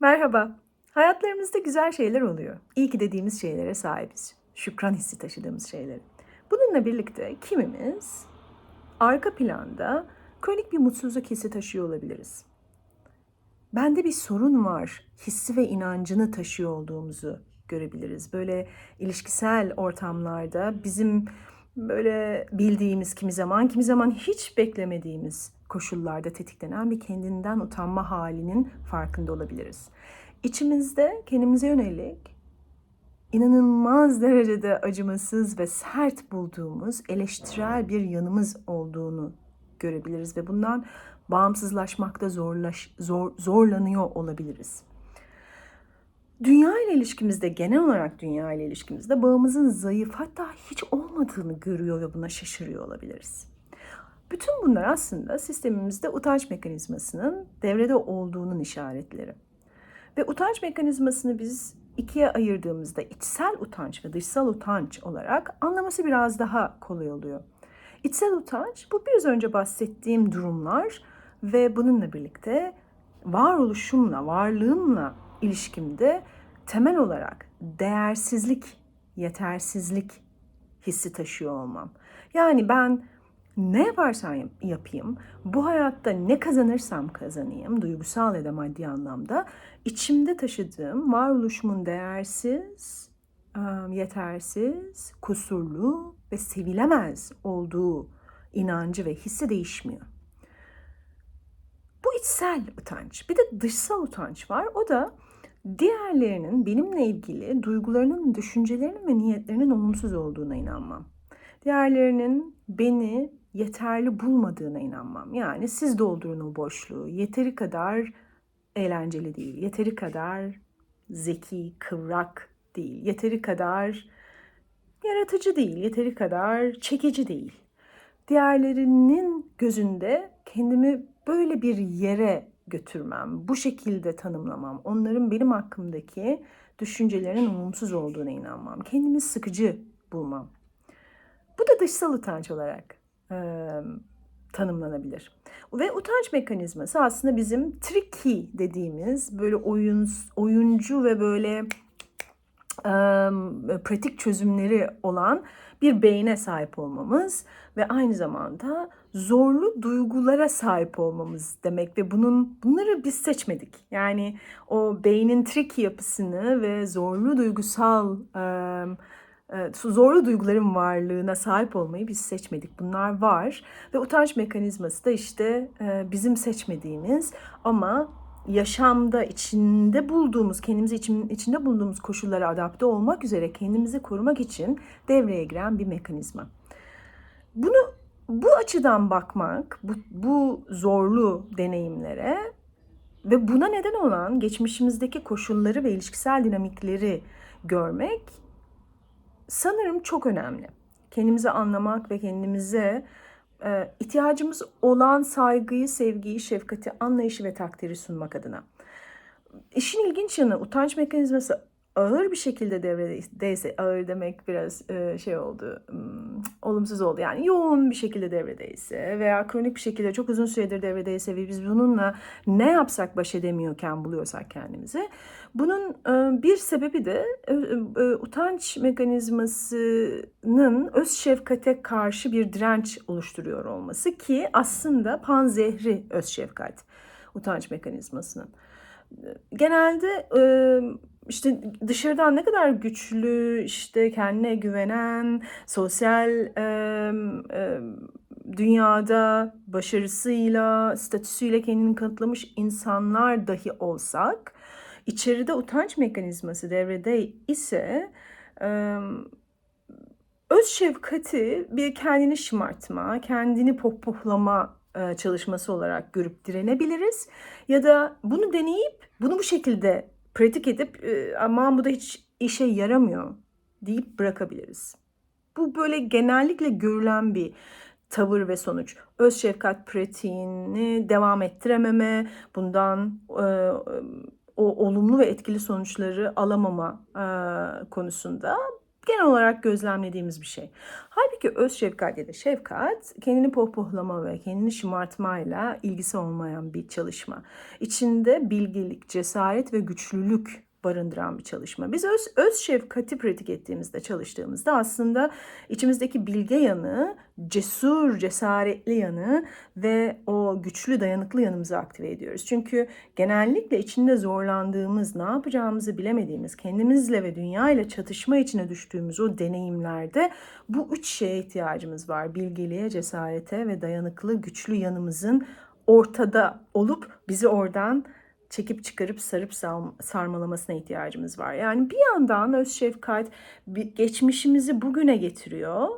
Merhaba. Hayatlarımızda güzel şeyler oluyor. İyi ki dediğimiz şeylere sahibiz. Şükran hissi taşıdığımız şeyleri. Bununla birlikte kimimiz arka planda kronik bir mutsuzluk hissi taşıyor olabiliriz. Bende bir sorun var hissi ve inancını taşıyor olduğumuzu görebiliriz. Böyle ilişkisel ortamlarda bizim böyle bildiğimiz kimi zaman, kimi zaman hiç beklemediğimiz koşullarda tetiklenen bir kendinden utanma halinin farkında olabiliriz. İçimizde kendimize yönelik inanılmaz derecede acımasız ve sert bulduğumuz eleştirel bir yanımız olduğunu görebiliriz ve bundan bağımsızlaşmakta zorlaş, zor, zorlanıyor olabiliriz. Dünya ile ilişkimizde, genel olarak dünya ile ilişkimizde bağımızın zayıf hatta hiç olmadığını görüyor ve buna şaşırıyor olabiliriz. Bütün bunlar aslında sistemimizde utanç mekanizmasının devrede olduğunun işaretleri. Ve utanç mekanizmasını biz ikiye ayırdığımızda içsel utanç ve dışsal utanç olarak anlaması biraz daha kolay oluyor. İçsel utanç bu biraz önce bahsettiğim durumlar ve bununla birlikte varoluşumla, varlığımla ilişkimde temel olarak değersizlik, yetersizlik hissi taşıyor olmam. Yani ben ne yaparsam yapayım, bu hayatta ne kazanırsam kazanayım, duygusal ya da maddi anlamda, içimde taşıdığım varoluşumun değersiz, yetersiz, kusurlu ve sevilemez olduğu inancı ve hissi değişmiyor. Bu içsel utanç. Bir de dışsal utanç var. O da diğerlerinin benimle ilgili duygularının, düşüncelerinin ve niyetlerinin olumsuz olduğuna inanmam. Diğerlerinin beni yeterli bulmadığına inanmam. Yani siz doldurun o boşluğu. Yeteri kadar eğlenceli değil. Yeteri kadar zeki, kıvrak değil. Yeteri kadar yaratıcı değil. Yeteri kadar çekici değil. Diğerlerinin gözünde kendimi böyle bir yere götürmem, bu şekilde tanımlamam, onların benim hakkımdaki düşüncelerinin olumsuz olduğuna inanmam, kendimi sıkıcı bulmam. Bu da dışsal utanç olarak e, tanımlanabilir. Ve utanç mekanizması aslında bizim tricky dediğimiz böyle oyun oyuncu ve böyle pratik çözümleri olan bir beyne sahip olmamız ve aynı zamanda zorlu duygulara sahip olmamız demek ve bunun bunları biz seçmedik. Yani o beynin tricky yapısını ve zorlu duygusal e, zorlu duyguların varlığına sahip olmayı biz seçmedik. Bunlar var ve utanç mekanizması da işte e, bizim seçmediğimiz ama yaşamda içinde bulduğumuz, kendimizi için, içinde bulunduğumuz koşullara adapte olmak üzere kendimizi korumak için devreye giren bir mekanizma. Bunu bu açıdan bakmak, bu, bu zorlu deneyimlere ve buna neden olan geçmişimizdeki koşulları ve ilişkisel dinamikleri görmek sanırım çok önemli. Kendimizi anlamak ve kendimize e, ihtiyacımız olan saygıyı, sevgiyi, şefkati, anlayışı ve takdiri sunmak adına. İşin ilginç yanı utanç mekanizması ağır bir şekilde devredeyse ağır demek biraz e, şey oldu um, olumsuz oldu. Yani yoğun bir şekilde devredeyse veya kronik bir şekilde çok uzun süredir devredeyse ve biz bununla ne yapsak baş edemiyorken buluyorsak kendimizi bunun e, bir sebebi de e, e, utanç mekanizmasının öz şefkate karşı bir direnç oluşturuyor olması ki aslında pan zehri öz şefkat utanç mekanizmasının genelde işte dışarıdan ne kadar güçlü, işte kendine güvenen, sosyal dünyada başarısıyla, statüsüyle kendini kanıtlamış insanlar dahi olsak, içeride utanç mekanizması devrede ise e, öz şefkati bir kendini şımartma, kendini pohpohlama çalışması olarak görüp direnebiliriz. Ya da bunu deneyip bunu bu şekilde pratik edip ama bu da hiç işe yaramıyor deyip bırakabiliriz. Bu böyle genellikle görülen bir tavır ve sonuç. Öz şefkat pratiğini devam ettirememe, bundan e, o olumlu ve etkili sonuçları alamama e, konusunda genel olarak gözlemlediğimiz bir şey. Halbuki öz şefkat ya da şefkat kendini pohpohlama ve kendini şımartmayla ilgisi olmayan bir çalışma. İçinde bilgilik, cesaret ve güçlülük barındıran bir çalışma. Biz öz, öz şefkati pratik ettiğimizde, çalıştığımızda aslında içimizdeki bilge yanı, cesur, cesaretli yanı ve o güçlü, dayanıklı yanımızı aktive ediyoruz. Çünkü genellikle içinde zorlandığımız, ne yapacağımızı bilemediğimiz, kendimizle ve dünya ile çatışma içine düştüğümüz o deneyimlerde bu üç şeye ihtiyacımız var. Bilgeliğe, cesarete ve dayanıklı, güçlü yanımızın ortada olup bizi oradan çekip çıkarıp sarıp sarmalamasına ihtiyacımız var. Yani bir yandan öz şefkat geçmişimizi bugüne getiriyor.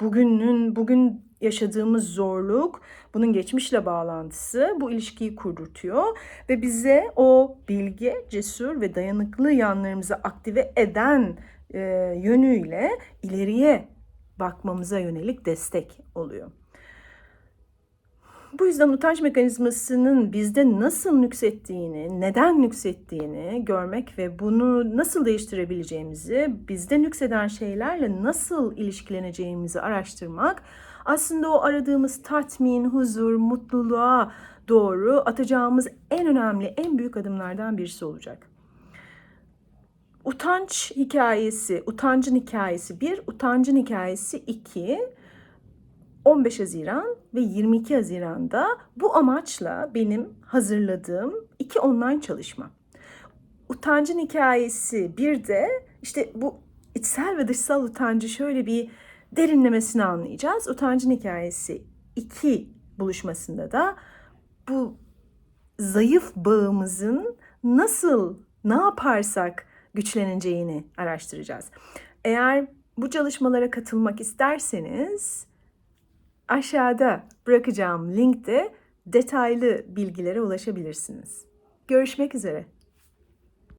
Bugünün bugün yaşadığımız zorluk, bunun geçmişle bağlantısı bu ilişkiyi kurdurtuyor ve bize o bilge, cesur ve dayanıklı yanlarımızı aktive eden e, yönüyle ileriye bakmamıza yönelik destek oluyor. Bu yüzden utanç mekanizmasının bizde nasıl nüksettiğini, neden nüksettiğini görmek ve bunu nasıl değiştirebileceğimizi, bizde nükseden şeylerle nasıl ilişkileneceğimizi araştırmak aslında o aradığımız tatmin, huzur, mutluluğa doğru atacağımız en önemli, en büyük adımlardan birisi olacak. Utanç hikayesi, utancın hikayesi bir, utancın hikayesi iki. 15 Haziran ve 22 Haziran'da bu amaçla benim hazırladığım iki online çalışma. Utancın hikayesi bir de işte bu içsel ve dışsal utancı şöyle bir derinlemesine anlayacağız. Utancın hikayesi iki buluşmasında da bu zayıf bağımızın nasıl, ne yaparsak güçleneceğini araştıracağız. Eğer bu çalışmalara katılmak isterseniz Aşağıda bırakacağım linkte detaylı bilgilere ulaşabilirsiniz. Görüşmek üzere.